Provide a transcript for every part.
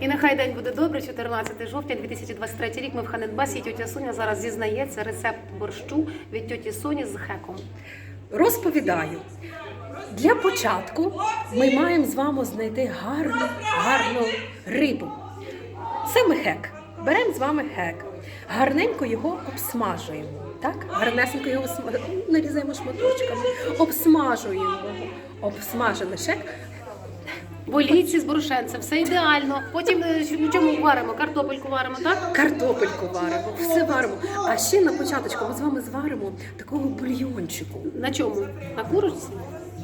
І нехай день буде добрий, 14 жовтня 2023 рік. Ми в Ханенбасі. Тетя Соня зараз зізнається рецепт борщу від тьоті Соні з хеком. Розповідаю. Для початку ми маємо з вами знайти гарну, гарну рибу. Це ми хек. Беремо з вами хек. Гарненько його обсмажуємо. Так? Гарнесенько його осма- нарізаємо шматочками, обсмажуємо його. Обсмажений шек. В олійці з борошенцем, все ідеально. Потім е, чому варимо? Картопельку варимо, так? Картопельку варимо, все варимо. А ще на початочку ми з вами зваримо такого бульйончику. На чому? На курочці?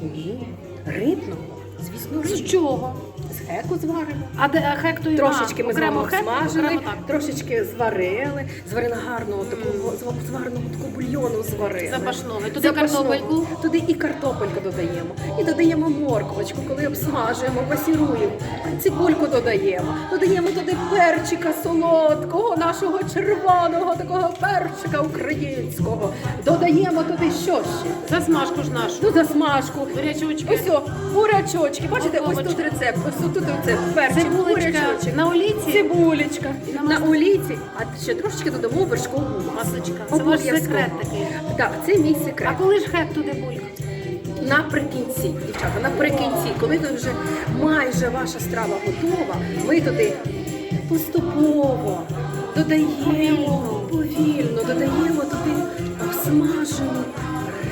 Ні, рибного. Звісно, З чого? З хеку зваримо. А де а хек то Трошечки а, ми з вами так. трошечки зварили, зварили гарного такого зва- звареного такого бульйону зварили. Запашного. Туди Запашного. картопельку. Туди і картопельку додаємо. І додаємо морквочку, коли обсмажуємо, пасіруємо. Цибульку додаємо. Додаємо туди перчика солодкого, нашого червоного такого перчика українського. Додаємо туди що ще? Засмажку ж нашу. Ну, засмажку. Бурячочки. Ось о, бурячочки. Бачите, ось тут рецепт. Ось тут оце перчик, Цибулечка бурячочок. на олійці. Цибулечка на олійці, а ще трошечки додамо вершкову масочку. Масочка. Це ваш секрет такий. Так, це мій секрет. А коли ж хек туди бульк? Наприкінці, дівчата, наприкінці, коли ви вже майже ваша страва готова, ми туди поступово додаємо повільно, додаємо туди обсмажену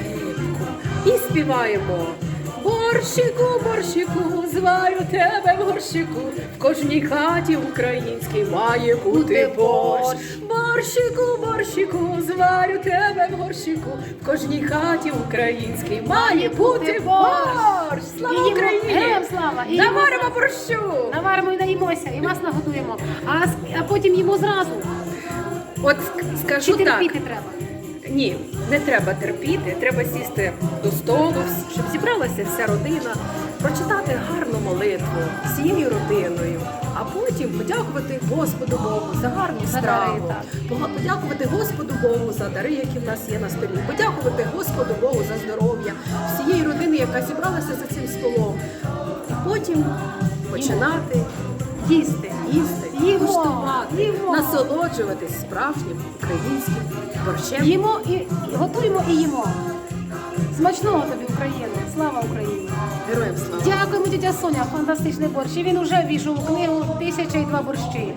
рибку і співаємо. Борщику, борщику, зварю тебе в горщику. В кожній хаті українській має бути борщ. Борщику, борщику, зварю тебе в горщику. В кожній хаті українській має бути борщ. Слава їмо- Україні! Героям слава! І їмо Наваримо зразу. борщу! Наваримо і наїмося, і масло нагодуємо. А, с- а потім їмо зразу. От ск- скажу Чи так. терпіти треба? Ні, не треба терпіти, треба сісти до столу, щоб зібралася вся родина, прочитати гарну молитву всією родиною, а потім подякувати Господу Богу за гарну страву, подякувати Господу Богу за дари, які в нас є на столі, подякувати Господу Богу за здоров'я всієї родини, яка зібралася за цим столом. Потім починати Їсти. їсти, Їмо, куштувати, їмо. насолоджуватись справжнім українським борщем. Їмо і готуємо і їмо. Смачного тобі, України! Слава Україні! Героям слава! Дякуємо, дядя Соня, фантастичний борщ. І він уже війшов у книгу Тисяча і два борщі.